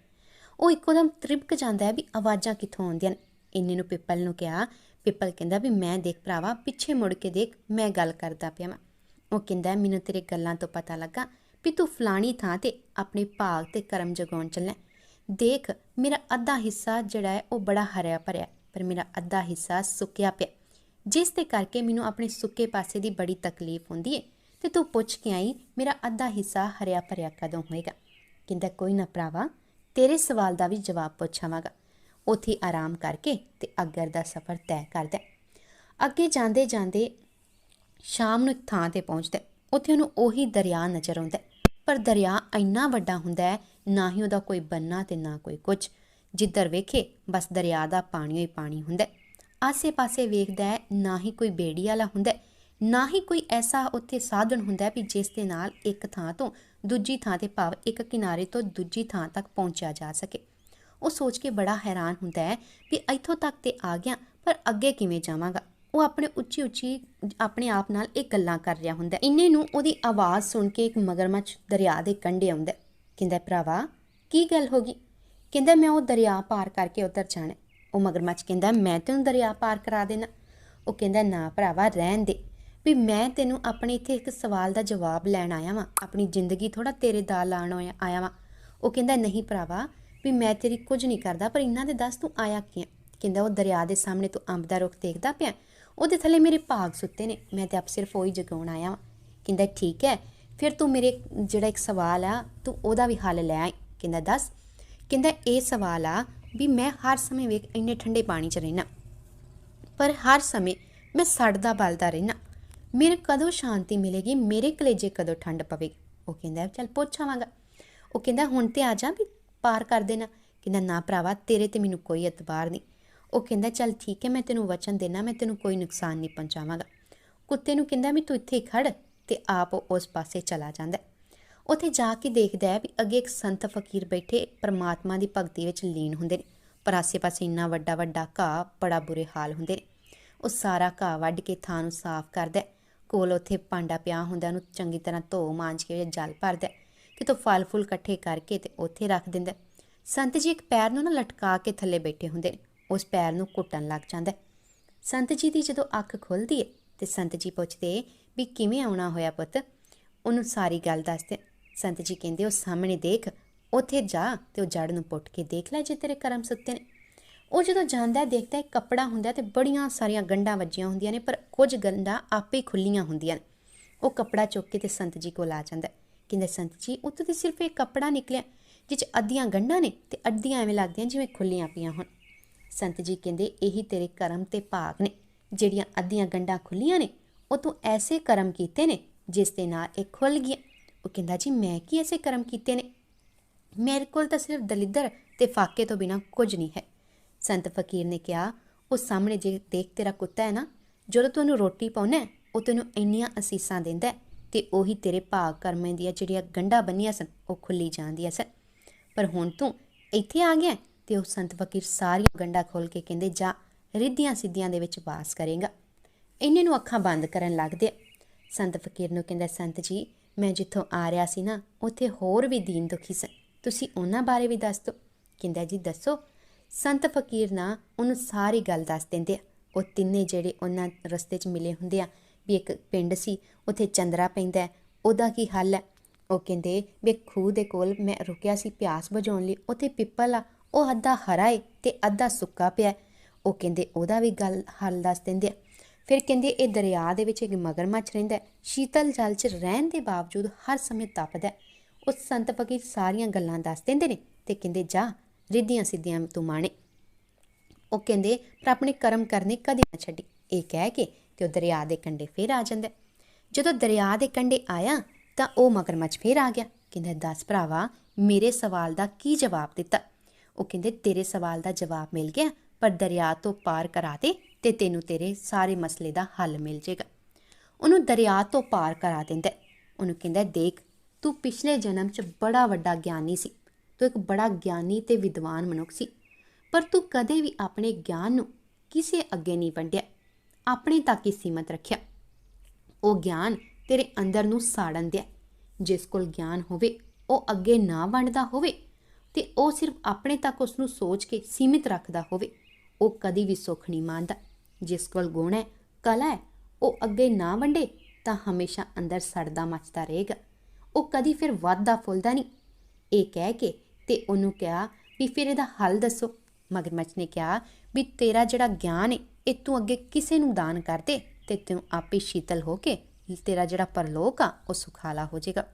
ਉਹ ਇੱਕੋਦਮ ਤ੍ਰਿਪਕ ਜਾਂਦਾ ਹੈ ਵੀ ਆਵਾਜ਼ਾਂ ਕਿੱਥੋਂ ਆਉਂਦੀਆਂ ਨੇ। ਇੰਨੇ ਨੂੰ ਪਿੱਪਲ ਨੂੰ ਕਿਹਾ, ਪਿੱਪਲ ਕਹਿੰਦਾ ਵੀ ਮੈਂ ਦੇਖ ਭਰਾਵਾ, ਪਿੱਛੇ ਮੁੜ ਕੇ ਦੇਖ, ਮੈਂ ਗੱਲ ਕਰਦਾ ਪਿਆ ਵਾਂ। ਉਹ ਕਹਿੰਦਾ, ਮੈਨੂੰ ਤੇਰੇ ਗੱਲਾਂ ਤੋਂ ਪਤਾ ਲੱਗਾ ਵੀ ਤੂੰ ਫਲਾਣੀ ਥਾਂ ਤੇ ਆਪਣੇ ਭਾਗ ਤੇ ਕਰਮ ਜਗਾਉਣ ਚੱਲਣਾ ਦੇਖ, ਮੇਰਾ ਅੱਧਾ ਹਿੱਸਾ ਜਿਹੜਾ ਹੈ ਉਹ ਬੜਾ ਹਰਿਆ ਭਰਿਆ, ਪਰ ਮੇਰਾ ਅੱਧਾ ਹਿੱਸਾ ਸੁੱਕਿਆ ਪਿਆ। ਜਿਸ ਦੇ ਕਰਕੇ ਮੈਨੂੰ ਆਪਣੇ ਸੁੱਕੇ ਪਾਸੇ ਦੀ ਬੜੀ ਤਕਲੀਫ ਹੁੰਦੀ ਹੈ। ਤੇ ਤੂੰ ਪੁੱਛ ਕੇ ਆਈ, ਮੇਰਾ ਅੱਧਾ ਹਿੱਸਾ ਹਰਿਆ ਭਰਿਆ ਕਦੋਂ ਹੋਏਗਾ? ਕਹਿੰਦਾ, ਕੋਈ ਨਾ ਭਰਾਵਾ, ਤੇਰੇ ਸਵਾਲ ਦਾ ਵੀ ਜਵਾਬ ਪੁੱਛਾਵਾਂਗਾ। ਉੱਥੇ ਆਰਾਮ ਕਰਕੇ ਤੇ ਅੱਗਰ ਦਾ ਸਫ਼ਰ ਤੈਅ ਕਰਦਾ ਅੱਗੇ ਜਾਂਦੇ ਜਾਂਦੇ ਸ਼ਾਮ ਨੂੰ ਇੱਕ ਥਾਂ ਤੇ ਪਹੁੰਚਦਾ ਉੱਥੇ ਉਹਨੂੰ ਉਹੀ ਦਰਿਆ ਨਜ਼ਰ ਆਉਂਦਾ ਪਰ ਦਰਿਆ ਇੰਨਾ ਵੱਡਾ ਹੁੰਦਾ ਹੈ, ਨਾ ਹੀ ਉਹਦਾ ਕੋਈ ਬੰਨਾ ਤੇ ਨਾ ਕੋਈ ਕੁਝ ਜਿੱਧਰ ਵੇਖੇ, ਬਸ ਦਰਿਆ ਦਾ ਪਾਣੀ ਹੀ ਪਾਣੀ ਹੁੰਦਾ ਆਸੇ-ਪਾਸੇ ਵੇਖਦਾ ਹੈ, ਨਾ ਹੀ ਕੋਈ ਬੇੜੀ ਵਾਲਾ ਹੁੰਦਾ ਨਾ ਹੀ ਕੋਈ ਐਸਾ ਉੱਥੇ ਸਾਧਨ ਹੁੰਦਾ ਵੀ ਜਿਸ ਦੇ ਨਾਲ ਇੱਕ ਥਾਂ ਤੋਂ ਦੂਜੀ ਥਾਂ ਤੇ ਭਾਵ ਇੱਕ ਕਿਨਾਰੇ ਤੋਂ ਦੂਜੀ ਥਾਂ ਤੱਕ ਪਹੁੰਚਿਆ ਜਾ ਸਕੇ। ਉਹ ਸੋਚ ਕੇ ਬੜਾ ਹੈਰਾਨ ਹੁੰਦਾ ਹੈ ਵੀ ਇੱਥੋਂ ਤੱਕ ਤੇ ਆ ਗਿਆ, ਪਰ ਅੱਗੇ ਕਿਵੇਂ ਜਾਵਾਂਗਾ? ਉਹ ਆਪਣੇ ਉੱਚੀ ਉੱਚੀ ਆਪਣੇ ਆਪ ਨਾਲ ਇਹ ਗੱਲਾਂ ਕਰ ਰਿਹਾ ਹੁੰਦਾ ਹੈ। ਇੰਨੇ ਨੂੰ ਉਹਦੀ ਆਵਾਜ਼ ਸੁਣ ਕੇ ਇੱਕ ਮਗਰਮੱਛ ਦਰਿਆ ਦੇ ਕੰਢੇ ਆਉਂਦਾ ਕਹਿੰਦਾ, ਭਰਾਵਾ, ਕੀ ਗੱਲ ਹੋ ਗਈ? ਕਹਿੰਦਾ, ਮੈਂ ਉਹ ਦਰਿਆ ਪਾਰ ਕਰਕੇ ਉਧਰ ਜਾਣਾ ਉਹ ਮਗਰਮੱਛ ਕਹਿੰਦਾ, ਮੈਂ ਤੈਨੂੰ ਦਰਿਆ ਪਾਰ ਕਰਾ ਦੇਣਾ। ਉਹ ਕਹਿੰਦਾ, ਨਾ ਭਰਾਵਾ, ਰਹਿਣ ਦੇ। ਵੀ ਮੈਂ ਤੈਨੂੰ ਆਪਣੇ ਇੱਥੇ ਇੱਕ ਸਵਾਲ ਦਾ ਜਵਾਬ ਲੈਣ ਆਇਆ ਵਾਂ। ਆਪਣੀ ਜ਼ਿੰਦਗੀ ਥੋੜਾ ਤੇਰੇ ਦਾ ਲਾਣ ਆਇਆ ਵਾਂ। ਉਹ ਕਹਿੰਦਾ, ਨਹੀਂ ਭਰਾਵਾ, ਵੀ ਮੈਂ ਤੇਰੀ ਕੁਝ ਨਹੀਂ ਕਰਦਾ, ਪਰ ਇਹਨਾਂ ਦੇ ਦੱਸ ਤੂੰ ਆਇਆ ਕੀ ਹੈ ਕਹਿੰਦਾ, ਉਹ ਦਰਿਆ ਦੇ ਸਾਹਮਣੇ ਤੂੰ ਅੰਬ ਦਾ ਰੁੱਖ ਦੇਖਦਾ ਪਿਆ ਉਹਦੇ ਥੱਲੇ ਮੇਰੇ ਭਾਗ ਸੁੱਤੇ ਨੇ। ਮੈਂ ਤੇ ਆਪ ਸਿਰਫ ਉਹੀ ਜਗਾਉਣ ਆਇਆ ਵਾਂ। ਕਹਿੰਦਾ, ਠੀਕ ਹੈ, ਫਿਰ ਤੂੰ ਮੇਰੇ ਜਿਹੜਾ ਇੱਕ ਸਵਾਲ ਆ, ਤੂੰ ਉਹਦਾ ਵੀ ਹੱਲ ਲੈ ਆਈ। ਕਹਿੰਦਾ, ਦੱਸ। ਕਹਿੰਦਾ, ਇਹ ਸਵਾਲ ਆ ਵੀ ਮੈਂ ਹਰ ਸਮੇਂ ਵੇਖ, ਇੰਨੇ ਠੰਡੇ ਪਾਣੀ 'ਚ ਰਹਿਣਾ ਪਰ ਹਰ ਸਮੇਂ ਮੈਂ ਸੜਦਾ ਬਲਦਾ ਰਹਿਣਾ ਮੇਰੇ ਕਦੋਂ ਸ਼ਾਂਤੀ ਮਿਲੇਗੀ, ਮੇਰੇ ਕਲੇਜੇ ਕਦੋਂ ਠੰਡ ਪਵੇਗੀ? ਉਹ ਕਹਿੰਦਾ, ਚੱਲ ਪੁੱਛਾਵਾਂਗਾ ਉਹ ਕਹਿੰਦਾ, ਹੁਣ ਤੇ ਆ ਜਾ ਵੀ, ਪਾਰ ਕਰ ਦੇਣਾ। ਕਹਿੰਦਾ, ਨਾ ਭਰਾਵਾ, ਤੇਰੇ ਤੇ ਮੈਨੂੰ ਕੋਈ ਇਤਬਾਰ ਨਹੀਂ। ਉਹ ਕਹਿੰਦਾ, ਚੱਲ ਠੀਕ ਹੈ, ਮੈਂ ਤੈਨੂੰ ਵਚਨ ਦੇਣਾ, ਮੈਂ ਤੈਨੂੰ ਕੋਈ ਨੁਕਸਾਨ ਨਹੀਂ ਪਹੁੰਚਾਵਾਂਗਾ। ਕੁੱਤੇ ਨੂੰ ਕਹਿੰਦਾ ਵੀ ਤੂੰ ਇੱਥੇ ਹੀ ਖੜ ਤੇ ਆਪ ਉਸ ਪਾਸੇ ਚਲਾ ਜਾਂਦਾ ਉੱਥੇ ਜਾ ਕੇ ਦੇਖਦਾ ਹੈ ਵੀ ਅੱਗੇ ਇੱਕ ਸੰਤ ਫਕੀਰ ਬੈਠੇ ਪਰਮਾਤਮਾ ਦੀ ਭਗਤੀ ਵਿੱਚ ਲੀਨ ਹੁੰਦੇ ਨੇ। ਪਰ ਆਸੇ-ਪਾਸੇ ਇੰਨਾ ਵੱਡਾ ਵੱਡਾ ਘਾਹ, ਬੜਾ ਬੁਰੇ ਹਾਲ ਹੁੰਦੇ ਨੇ। ਉਹ ਸਾਰਾ ਘਾਹ ਵੱਢ ਕੇ ਥਾਂ ਨੂੰ ਸਾਫ਼ ਕਰਦਾ ਕੋਲ ਉੱਥੇ ਭਾਂਡਾ ਪਿਆ ਹੁੰਦਾ, ਉਹਨੂੰ ਚੰਗੀ ਤਰ੍ਹਾਂ ਧੋ, ਮਾਂਜ ਕੇ ਜਲ ਭਰਦਾ ਹੈ। ਕਿਤੋਂ ਫਲ ਫੁੱਲ ਇਕੱਠੇ ਕਰਕੇ ਤੇ ਉੱਥੇ ਰੱਖ ਦਿੰਦਾ ਸੰਤ ਜੀ ਇੱਕ ਪੈਰ ਨੂੰ ਨਾ ਲਟਕਾ ਕੇ ਥੱਲੇ ਬੈਠੇ ਹੁੰਦੇ ਨੇ। ਉਸ ਪੈਰ ਨੂੰ ਕੁੱਟਣ ਲੱਗ ਜਾਂਦਾ ਸੰਤ ਜੀ ਦੀ ਜਦੋਂ ਅੱਖ ਖੁੱਲਦੀ ਹੈ ਤੇ ਸੰਤ ਜੀ ਪੁੱਛਦੇ ਵੀ ਕਿਵੇਂ ਆਉਣਾ ਹੋਇਆ ਪੁੱਤ? ਉਹਨੂੰ ਸਾਰੀ ਗੱਲ ਦੱਸਦੇ ਸੰਤ ਜੀ ਕਹਿੰਦੇ, ਉਹ ਸਾਹਮਣੇ ਦੇਖ, ਉੱਥੇ ਜਾ ਤੇ ਉਹ ਜੜ ਨੂੰ ਪੁੱਟ ਕੇ ਦੇਖ ਲੈ ਜੇ ਤੇਰੇ ਕਰਮ ਸੁੱਤੇ ਨੇ। ਉਹ ਜਦੋਂ ਜਾਂਦਾ, ਦੇਖਦਾ ਹੈ ਕੱਪੜਾ ਹੁੰਦਾ ਤੇ ਬੜੀਆਂ ਸਾਰੀਆਂ ਗੰਢਾਂ ਵੱਜੀਆਂ ਹੁੰਦੀਆਂ ਨੇ, ਪਰ ਕੁਝ ਗੰਢਾਂ ਆਪੇ ਹੀ ਖੁੱਲੀਆਂ ਹੁੰਦੀਆਂ ਨੇ। ਉਹ ਕੱਪੜਾ ਚੁੱਕ ਕੇ ਤੇ ਸੰਤ ਜੀ ਕੋਲ ਆ ਜਾਂਦਾ ਹੈ। ਕਹਿੰਦੇ, ਸੰਤ ਜੀ, ਉੱਤੋਂ ਤੇ ਸਿਰਫ ਇਹ ਕੱਪੜਾ ਨਿਕਲਿਆ, ਜਿਹ ਅੱਧੀਆਂ ਗੰਢਾਂ ਨੇ ਤੇ ਅੱਧੀਆਂ ਐਵੇਂ ਲੱਗਦੀਆਂ ਜਿਵੇਂ ਖੁੱਲੀਆਂ ਪਈਆਂ ਹੋਣ। ਸੰਤ ਜੀ ਕਹਿੰਦੇ, ਇਹੀ ਤੇਰੇ ਕਰਮ ਤੇ ਭਾਗ ਨੇ, ਜਿਹੜੀਆਂ ਅੱਧੀਆਂ ਗੰਢਾਂ ਖੁੱਲੀਆਂ ਨੇ, ਉਹ ਤੂੰ ਐਸੇ ਕਰਮ ਕੀਤੇ ਨੇ, ਜਿਸ ਦੇ ਨਾਲ ਇਹ ਖੁੱਲ ਗਈਆਂ। ਉਹ ਕਹਿੰਦਾ, ਜੀ, ਮੈਂ ਕੀ ਐਸੇ ਕਰਮ ਕੀਤੇ ਨੇ? ਮੇਰੇ ਕੋਲ ਤਾਂ ਸਿਰਫ ਦਲਿੱਦਰ ਤੇ ਫਾਕੇ ਤੋਂ ਬਿਨਾ ਕੁਝ ਨਹੀਂ ਹੈ। ਸੰਤ ਫਕੀਰ ਨੇ ਕਿਹਾ, ਉਹ ਸਾਹਮਣੇ ਜੇ ਦੇਖ ਤੇਰਾ ਕੁੱਤਾ ਹੈ ਨਾ, ਜਦੋਂ ਤੈਨੂੰ ਰੋਟੀ ਪਾਉਣਾ ਉਹ ਤੈਨੂੰ ਇੰਨੀਆਂ ਅਸੀਸਾਂ ਦਿੰਦਾ ਹੈ ਤੇ ਉਹੀ ਤੇਰੇ ਭਾਗ ਕਰਮਾਂ ਦੀਆਂ ਜਿਹੜੀਆਂ ਗੰਢਾਂ ਬੰਨੀਆਂ ਸਨ, ਉਹ ਖੁੱਲੀ ਜਾਂਦੀਆਂ ਸਨ। ਪਰ ਹੁਣ ਤੂੰ ਇੱਥੇ ਆ ਗਿਆ ਤੇ ਉਹ ਸੰਤ ਫਕੀਰ ਸਾਰੀਆਂ ਗੰਢਾਂ ਖੋਲ ਕੇ ਕਹਿੰਦੇ, ਜਾ, ਰਿੱਧੀਆਂ ਸਿੱਧੀਆਂ ਦੇ ਵਿੱਚ ਵਾਸ ਕਰੇਗਾ। ਇਹਨੇ ਨੂੰ ਅੱਖਾਂ ਬੰਦ ਕਰਨ ਲੱਗਦੇ ਆ। ਸੰਤ ਫਕੀਰ ਨੂੰ ਕਹਿੰਦਾ, ਸੰਤ ਜੀ, ਮੈਂ ਜਿੱਥੋਂ ਆ ਰਿਹਾ ਸੀ ਨਾ, ਉੱਥੇ ਹੋਰ ਵੀ ਦੀਨ ਦੁਖੀ ਸਨ। ਤੁਸੀਂ ਉਹਨਾਂ ਬਾਰੇ ਵੀ ਦੱਸ ਦਿਓ। ਕਹਿੰਦਾ, ਜੀ, ਦੱਸੋ। ਸੰਤ ਫਕੀਰ ਨਾ ਉਹਨੂੰ ਸਾਰੀ ਗੱਲ ਦੱਸ ਦਿੰਦੇ ਆ। ਉਹ ਤਿੰਨੇ ਜਿਹੜੇ ਉਹਨਾਂ ਰਸਤੇ 'ਚ ਮਿਲੇ ਹੁੰਦੇ ਆ, ਵੀ ਇੱਕ ਪਿੰਡ ਸੀ, ਉੱਥੇ ਚੰਦਰਾ ਪੈਂਦਾ ਉਹਦਾ ਕੀ ਹੱਲ ਹੈ? ਉਹ ਕਹਿੰਦੇ ਵੀ ਖੂਹ ਦੇ ਕੋਲ ਮੈਂ ਰੁਕਿਆ ਸੀ, ਪਿਆਸ ਬੁਝਾਉਣ ਲਈ, ਉੱਥੇ ਪਿੱਪਲ ਆ ਉਹ ਅੱਧਾ ਹਰਾ ਏ ਤੇ ਅੱਧਾ ਸੁੱਕਾ ਪਿਆ ਉਹ ਕਹਿੰਦੇ, ਉਹਦਾ ਵੀ ਗੱਲ ਹੱਲ ਦੱਸ ਦਿੰਦੇ ਆ। ਫਿਰ ਕਹਿੰਦੇ, ਇਹ ਦਰਿਆ ਦੇ ਵਿੱਚ ਇੱਕ ਮਗਰਮੱਛ ਰਹਿੰਦਾ ਸ਼ੀਤਲ ਜਲ 'ਚ ਰਹਿਣ ਦੇ ਬਾਵਜੂਦ ਹਰ ਸਮੇਂ ਤਪਦਾ ਉਹ ਸੰਤ ਫਕੀਰ ਸਾਰੀਆਂ ਗੱਲਾਂ ਦੱਸ ਦਿੰਦੇ ਨੇ ਤੇ ਕਹਿੰਦੇ, ਜਾ, ਰਿੱਧੀਆਂ ਸਿੱਧੀਆਂ ਤੂੰ ਮਾਣੇ। ਉਹ ਕਹਿੰਦੇ, ਪਰ ਆਪਣੇ ਕਰਮ ਕਰਨੇ ਕਦੇ ਨਾ ਛੱਡੀ। ਇਹ ਕਹਿ ਕੇ ਤੇ ਉਹ ਦਰਿਆ ਦੇ ਕੰਢੇ ਫੇਰ ਆ ਜਾਂਦਾ ਜਦੋਂ ਦਰਿਆ ਦੇ ਕੰਢੇ ਆਇਆ, ਤਾਂ ਉਹ ਮਗਰਮੱਛ ਫੇਰ ਆ ਗਿਆ। ਕਹਿੰਦਾ, ਦੱਸ ਭਰਾਵਾ, ਮੇਰੇ ਸਵਾਲ ਦਾ ਕੀ ਜਵਾਬ ਦਿੱਤਾ? ਉਹ ਕਹਿੰਦੇ, ਤੇਰੇ ਸਵਾਲ ਦਾ ਜਵਾਬ ਮਿਲ ਗਿਆ, ਪਰ ਦਰਿਆ ਤੋਂ ਪਾਰ ਕਰਾ ਦੇ ਤੇ ਤੈਨੂੰ ਤੇਰੇ ਸਾਰੇ ਮਸਲੇ ਦਾ ਹੱਲ ਮਿਲ ਜਾਏਗਾ ਉਹਨੂੰ ਦਰਿਆ ਤੋਂ ਪਾਰ ਕਰਾ ਦਿੰਦਾ ਉਹਨੂੰ ਕਹਿੰਦਾ, ਦੇਖ, ਤੂੰ ਪਿਛਲੇ ਜਨਮ 'ਚ ਬੜਾ ਵੱਡਾ ਗਿਆਨੀ ਸੀ। ਤੂੰ ਇੱਕ ਬੜਾ ਗਿਆਨੀ ਤੇ ਵਿਦਵਾਨ ਮਨੁੱਖ ਸੀ। ਪਰ ਤੂੰ ਕਦੇ ਵੀ ਆਪਣੇ ਗਿਆਨ ਨੂੰ ਕਿਸੇ ਅੱਗੇ ਨਹੀਂ ਵੰਡਿਆ। ਆਪਣੇ ਤੱਕ ਹੀ ਸੀਮਤ ਰੱਖਿਆ। ਉਹ ਗਿਆਨ ਤੇਰੇ ਅੰਦਰ ਨੂੰ ਸਾੜਨ ਦਿਆ। ਜਿਸ ਕੋਲ ਗਿਆਨ ਹੋਵੇ, ਉਹ ਅੱਗੇ ਨਾ ਵੰਡਦਾ ਹੋਵੇ ਤੇ ਉਹ ਸਿਰਫ ਆਪਣੇ ਤੱਕ ਉਸ ਨੂੰ ਸੋਚ ਕੇ ਸੀਮਿਤ ਰੱਖਦਾ ਹੋਵੇ। ਉਹ ਕਦੀ ਵੀ ਸੁੱਖ ਨਹੀਂ ਮੰਨਦਾ। ਜਿਸ ਕੋਲ ਗੁਣ ਹੈ, ਕਲਾ ਹੈ, ਉਹ ਅੱਗੇ ਨਾ ਵੰਡੇ, ਤਾਂ ਹਮੇਸ਼ਾ ਅੰਦਰ ਸੜਦਾ ਮੱਚਦਾ ਰਹੇਗਾ। ਉਹ ਕਦੀ ਫਿਰ ਵੱਧਦਾ ਫੁੱਲਦਾ ਨਹੀਂ। ਇਹ ਕਹਿ ਕੇ ਤੇ ਉਹਨੂੰ ਕਿਹਾ ਵੀ ਫਿਰ ਇਹਦਾ ਹੱਲ ਦੱਸੋ। ਮਗਰਮੱਛ ਨੇ ਕਿਹਾ ਵੀ ਤੇਰਾ ਜਿਹੜਾ ਗਿਆਨ ਹੈ, ਇਹ ਤੂੰ ਅੱਗੇ ਕਿਸੇ ਨੂੰ ਦਾਨ ਕਰ ਦੇ ਤੇ ਤੂੰ ਆਪੇ ਸ਼ੀਤਲ ਹੋ ਕੇ ਤੇਰਾ ਜਿਹੜਾ ਪਰਲੋਕ ਆ, ਉਹ ਸੁਖਾਲਾ ਹੋ ਜਾਏਗਾ।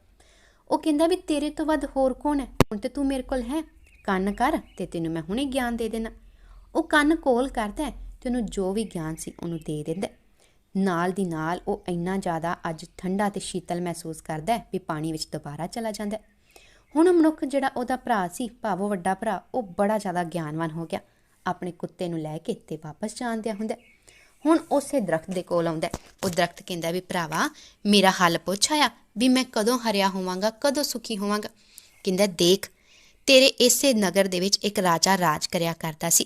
ਉਹ ਕਹਿੰਦਾ ਵੀ ਤੇਰੇ ਤੋਂ ਵੱਧ ਹੋਰ ਕੌਣ ਹੈ? ਹੁਣ ਤੇ ਤੂੰ ਮੇਰੇ ਕੋਲ ਹੈ। ਕੰਨ ਕਰ ਤੇ ਤੈਨੂੰ ਮੈਂ ਹੁਣੇ ਗਿਆਨ ਦੇ ਦੇਣਾ। ਉਹ ਕੰਨ ਕੋਲ ਕਰਦਾ ਹੈ ਤੇ ਉਹਨੂੰ ਜੋ ਵੀ ਗਿਆਨ ਸੀ ਉਹਨੂੰ ਦੇ ਦਿੰਦਾ ਨਾਲ ਦੀ ਨਾਲ ਉਹ ਇੰਨਾ ਜ਼ਿਆਦਾ ਅੱਜ ਠੰਡਾ ਤੇ ਸ਼ੀਤਲ ਮਹਿਸੂਸ ਕਰਦਾ ਵੀ ਪਾਣੀ ਵਿੱਚ ਦੁਬਾਰਾ ਚਲਾ ਜਾਂਦਾ ਹੁਣ ਮਨੁੱਖ ਜਿਹੜਾ ਉਹਦਾ ਭਰਾ ਸੀ, ਭਾਵੋ ਵੱਡਾ ਭਰਾ, ਉਹ ਬੜਾ ਜ਼ਿਆਦਾ ਗਿਆਨਵਾਨ ਹੋ ਗਿਆ। ਆਪਣੇ ਕੁੱਤੇ ਨੂੰ ਲੈ ਕੇ ਤੇ ਵਾਪਸ ਜਾਣ ਦਿਆ ਹੁੰਦਾ ਹੁਣ ਉਸੇ ਦਰਖਤ ਦੇ ਕੋਲ ਆਉਂਦਾ ਉਹ ਦਰਖਤ ਕਹਿੰਦਾ ਵੀ ਭਰਾਵਾ, ਮੇਰਾ ਹੱਲ ਪੁੱਛ ਆਇਆ। ਵੀ ਮੈਂ ਕਦੋਂ ਹਰਿਆ ਹੋਵਾਂਗਾ, ਕਦੋਂ ਸੁਖੀ ਹੋਵਾਂਗਾ। ਕਹਿੰਦਾ, ਦੇਖ, ਤੇਰੇ ਇਸੇ ਨਗਰ ਦੇ ਵਿੱਚ ਇੱਕ ਰਾਜਾ ਰਾਜ ਕਰਿਆ ਕਰਦਾ ਸੀ।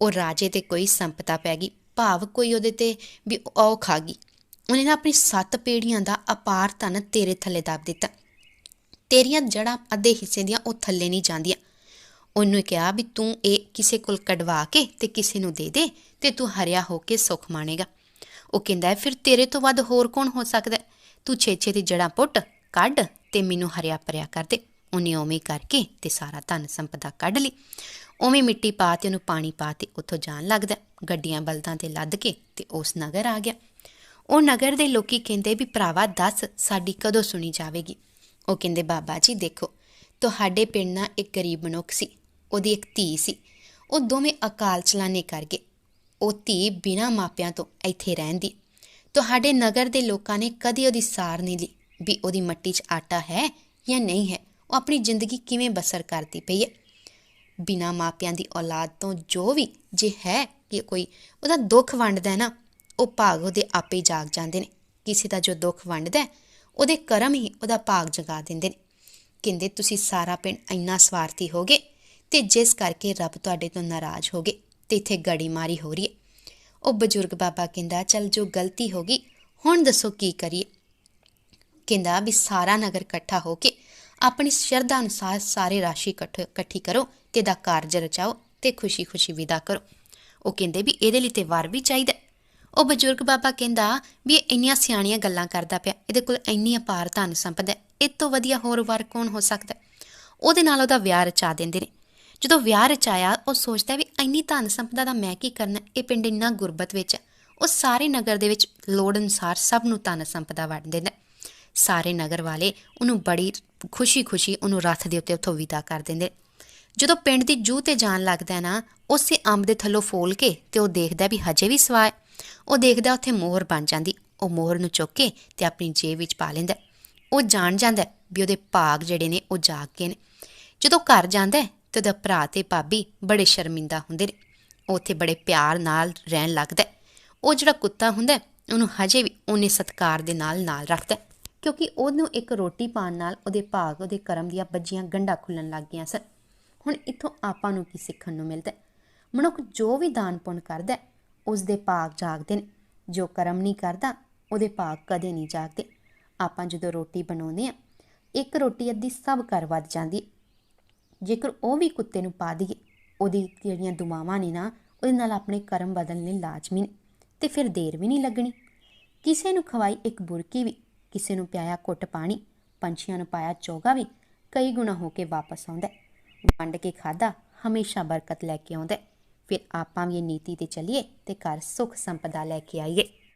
ਉਹ ਰਾਜੇ ਤੇ ਕੋਈ ਸੰਪਤਾ ਪੈ ਗਈ, ਭਾਵ ਕੋਈ ਉਹਦੇ ਤੇ ਵੀ ਉਹ ਖਾ ਗਈ। ਉਹਨੇ ਨਾ ਆਪਣੀ ਸੱਤ ਪੀੜ੍ਹੀਆਂ ਦਾ ਅਪਾਰ ਧਨ ਤੇਰੇ ਥੱਲੇ ਦੱਬ ਦਿੱਤਾ। ਤੇਰੀਆਂ ਜੜਾਂ ਅੱਧੇ ਹਿੱਸੇ ਦੀਆਂ, ਉਹ ਥੱਲੇ ਨਹੀਂ ਜਾਂਦੀਆਂ। ਉਹਨੂੰ ਕਿਹਾ ਵੀ ਤੂੰ ਇਹ ਕਿਸੇ ਕੋਲ ਕਢਵਾ ਕੇ ਤੇ ਕਿਸੇ ਨੂੰ ਦੇ ਦੇ ਤੇ ਤੂੰ ਹਰਿਆ ਹੋ ਕੇ ਸੁਖ ਮਾਣੇਗਾ। ਉਹ ਕਹਿੰਦਾ, ਫਿਰ ਤੇਰੇ ਤੋਂ ਵੱਧ ਹੋਰ ਕੌਣ ਹੋ ਸਕਦਾ ਤੂੰ ਛੇਛੇ ਦੀ ਜੜਾਂ ਪੁੱਟ, ਕੱਢ ਤੇ ਮੈਨੂੰ ਹਰਿਆ ਭਰਿਆ ਕਰ ਦੇ। ਉਹਨੇ ਉਵੇਂ ਕਰਕੇ ਤੇ ਸਾਰਾ ਧਨ ਸੰਪਦਾ ਕੱਢ ਲਈ। ਉਵੇਂ ਮਿੱਟੀ ਪਾ ਤੇ ਉਹਨੂੰ ਪਾਣੀ ਪਾ ਤੇ ਉੱਥੋਂ ਜਾਣ ਲੱਗਦਾ। ਗੱਡੀਆਂ ਬਲਦਾਂ ਤੇ ਲੱਦ ਕੇ ਤੇ ਉਸ ਨਗਰ ਆ ਗਿਆ। ਉਹ ਨਗਰ ਦੇ ਲੋਕੀ ਕਹਿੰਦੇ ਵੀ, ਭਰਾਵਾ, ਦੱਸ ਸਾਡੀ ਕਦੋਂ ਸੁਣੀ ਜਾਵੇਗੀ? ਉਹ ਕਹਿੰਦੇ, ਬਾਬਾ ਜੀ, ਦੇਖੋ, ਤੁਹਾਡੇ ਪਿੰਡ ਨਾਲ ਇੱਕ ਗਰੀਬ ਮਨੁੱਖ ਸੀ। ਉਹਦੀ ਇੱਕ ਧੀ ਸੀ। ਉਹ ਦੋਵੇਂ ਅਕਾਲ ਚਲਾਣੇ ਕਰ ਗਏ। ਉਹ ਧੀ ਬਿਨਾਂ ਮਾਪਿਆਂ ਤੋਂ ਇੱਥੇ ਰਹਿੰਦੀ। ਤੁਹਾਡੇ ਨਗਰ ਦੇ ਲੋਕਾਂ ਨੇ ਕਦੇ ਉਹਦੀ ਸਾਰ ਨਹੀਂ ਲਈ ਵੀ ਉਹਦੀ ਮੱਟੀ 'ਚ ਆਟਾ ਹੈ ਜਾਂ ਨਹੀਂ ਹੈ? ਉਹ ਆਪਣੀ ਜ਼ਿੰਦਗੀ ਕਿਵੇਂ ਬਸਰ ਕਰਦੀ ਪਈ ਹੈ? ਬਿਨਾਂ ਮਾਪਿਆਂ ਦੀ ਔਲਾਦ ਤੋਂ ਜੋ ਵੀ ਜੇ ਹੈ ਕਿ ਕੋਈ, ਉਹਦਾ ਦੁੱਖ ਵੰਡਦਾ ਹੈ ਨਾ, ਉਹ ਭਾਗ ਉਹਦੇ ਆਪੇ ਜਾਗ ਜਾਂਦੇ ਨੇ। ਕਿਸੇ ਦਾ ਜੋ ਦੁੱਖ ਵੰਡਦਾ ਉਹਦੇ ਕਰਮ ਹੀ ਉਹਦਾ ਭਾਗ ਜਗਾ ਦਿੰਦੇ ਨੇ। ਕਹਿੰਦੇ, ਤੁਸੀਂ ਸਾਰਾ ਪਿੰਡ ਇੰਨਾ ਸਵਾਰਥੀ ਹੋਗੇ ਤੇ ਜਿਸ ਕਰਕੇ ਰੱਬ ਤੁਹਾਡੇ ਤੋਂ ਨਾਰਾਜ਼ ਹੋ ਗਏ ਤੇ ਇੱਥੇ ਗੜੀ ਮਾਰੀ ਹੋ ਰਹੀ ਹੈ। ਉਹ ਬਜ਼ੁਰਗ ਬਾਬਾ ਕਹਿੰਦਾ, ਚਲ ਜੋ ਗਲਤੀ ਹੋ ਗਈ, ਹੁਣ ਦੱਸੋ ਕੀ ਕਰੀਏ? ਕਹਿੰਦਾ ਵੀ ਸਾਰਾ ਨਗਰ ਇਕੱਠਾ ਹੋ ਕੇ ਆਪਣੀ ਸ਼ਰਧਾ ਅਨੁਸਾਰ ਸਾਰੇ ਰਾਸ਼ੀ ਇਕੱਠ- ਇਕੱਠੀ ਕਰੋ ਤੇ ਦਾ ਕਾਰਜ ਰਚਾਓ ਤੇ ਖੁਸ਼ੀ-ਖੁਸ਼ੀ ਵਿਦਾ ਕਰੋ। ਉਹ ਕਹਿੰਦੇ ਵੀ ਇਹਦੇ ਲਈ ਤੇ ਵਾਰ ਵੀ ਚਾਹੀਦਾ ਉਹ ਬਜ਼ੁਰਗ ਬਾਬਾ ਕਹਿੰਦਾ ਵੀ ਇਹ ਇੰਨੀਆਂ ਸਿਆਣੀਆਂ ਗੱਲਾਂ ਕਰਦਾ ਪਿਆ, ਇਹਦੇ ਕੋਲ ਇੰਨੀ ਅਪਾਰ ਧਨ ਸੰਪਦਾ ਇਹ ਤੋਂ ਵਧੀਆ ਹੋਰ ਵਾਰ ਕੌਣ ਹੋ ਸਕਦਾ ਉਹਦੇ ਨਾਲ ਉਹਦਾ ਵਿਆਹ ਰਚਾ ਦਿੰਦੇ ਨੇ। ਜਦੋਂ ਵਿਆਹ ਰਚਾਇਆ ਉਹ ਸੋਚਦਾ ਵੀ ਇੰਨੀ ਧਨ ਸੰਪਦਾ ਦਾ ਮੈਂ ਕੀ ਕਰਨਾ, ਇਹ ਪਿੰਡ ਇੰਨਾ ਗੁਰਬਤ ਵਿੱਚ ਹੈ। ਉਹ ਸਾਰੇ ਨਗਰ ਦੇ ਵਿੱਚ ਲੋੜ ਅਨੁਸਾਰ ਸਭ ਨੂੰ ਧਨ ਸੰਪਦਾ ਵੰਡ ਦਿੰਦਾ ਸਾਰੇ ਨਗਰ ਵਾਲੇ ਉਹਨੂੰ ਬੜੀ ਖੁਸ਼ੀ-ਖੁਸ਼ੀ ਉਹਨੂੰ ਰੱਥ ਦੇ ਉੱਤੇ ਉੱਥੋਂ ਵਿਦਾ ਕਰ ਦਿੰਦੇ ਜਦੋਂ ਪਿੰਡ ਦੀ ਜੂਹ ਤੇ ਜਾਣ ਲੱਗਦਾ ਨਾ, ਉਸੇ ਅੰਬ ਦੇ ਥੱਲੋਂ ਫੋਲ ਕੇ ਤੇ ਉਹ ਦੇਖਦਾ ਵੀ ਹਜੇ ਵੀ ਸਵਾ ਹੈ। ਉਹ ਦੇਖਦਾ ਉੱਥੇ ਮੋਹਰ ਬਣ ਜਾਂਦੀ, ਉਹ ਮੋਹਰ ਨੂੰ ਚੁੱਕ ਕੇ ਤੇ ਆਪਣੀ ਜੇਬ ਵਿੱਚ ਪਾ ਲੈਂਦਾ ਉਹ ਜਾਣ ਜਾਂਦਾ ਵੀ ਉਹਦੇ ਭਾਗ ਜਿਹੜੇ ਨੇ ਉਹ ਜਾਗ ਗਏ ਨੇ। ਜਦੋਂ ਘਰ ਜਾਂਦਾ ਤੇ ਉਹਦਾ ਭਰਾ ਤੇ ਭਾਬੀ ਬੜੇ ਸ਼ਰਮਿੰਦਾ ਹੁੰਦੇ ਨੇ। ਉਹ ਉੱਥੇ ਬੜੇ ਪਿਆਰ ਨਾਲ ਰਹਿਣ ਲੱਗਦਾ ਉਹ ਜਿਹੜਾ ਕੁੱਤਾ ਹੁੰਦਾ ਉਹਨੂੰ ਹਜੇ ਵੀ ਉਹਨੇ ਸਤਕਾਰ ਦੇ ਨਾਲ ਨਾਲ ਰੱਖਦਾ ਕਿਉਂਕਿ ਉਹਨੂੰ ਇੱਕ ਰੋਟੀ ਪਾਣ ਨਾਲ ਉਹਦੇ ਭਾਗ ਉਹਦੇ ਕਰਮ ਦੀਆਂ ਬੱਜੀਆਂ ਗੰਢਾਂ ਖੁੱਲਣ ਲੱਗ ਗਈਆਂ ਸਨ। ਹੁਣ ਇੱਥੋਂ ਆਪਾਂ ਨੂੰ ਕੀ ਸਿੱਖਣ ਨੂੰ ਮਿਲਦਾ ਮਨੁੱਖ ਜੋ ਵੀ ਦਾਨ ਪੁੰਨ ਕਰਦਾ ਹੈ, ਉਸ ਦੇ ਭਾਗ ਜਾਗਦੇ ਨੇ। ਜੋ ਕਰਮ ਨਹੀਂ ਕਰਦਾ ਉਹਦੇ ਭਾਗ ਕਦੇ ਨਹੀਂ ਜਾਗਦੇ। ਆਪਾਂ ਜਦੋਂ ਰੋਟੀ ਬਣਾਉਂਦੇ ਆ ਇੱਕ ਰੋਟੀ ਅੱਧੀ ਸਭ ਕਰ ਵੱਧ ਜਾਂਦੀ ਹੈ। ਜੇਕਰ ਉਹ ਵੀ ਕੁੱਤੇ ਨੂੰ ਪਾ ਦਈਏ, ਉਹਦੀ ਜਿਹੜੀਆਂ ਦੁਆਵਾਂ ਨੇ ਨਾ, ਉਹਦੇ ਨਾਲ ਆਪਣੇ ਕਰਮ ਬਦਲਣੇ ਲਾਜ਼ਮੀ ਨੇ ਤੇ ਫਿਰ ਦੇਰ ਵੀ ਨਹੀਂ ਲੱਗਣੀ। ਕਿਸੇ ਨੂੰ ਖਵਾਈ ਇੱਕ ਬੁਰਕੀ ਵੀ, ਕਿਸੇ ਨੂੰ ਪਿਆਇਆ ਘੁੱਟ ਪਾਣੀ, ਪੰਛੀਆਂ ਨੂੰ ਪਾਇਆ ਚੋਗਾ ਵੀ, ਕਈ ਗੁਣਾ ਹੋ ਕੇ ਵਾਪਸ ਆਉਂਦਾ ਵੰਡ ਕੇ ਖਾਦਾ ਹਮੇਸ਼ਾ ਬਰਕਤ ਲੈ ਕੇ ਆਉਂਦਾ ਫਿਰ ਆਪਾਂ ਵੀ ਇਹ ਨੀਤੀ ਤੇ ਚੱਲੀਏ ਤੇ ਘਰ ਸੁਖ ਸੰਪਦਾ ਲੈ ਕੇ ਆਈਏ।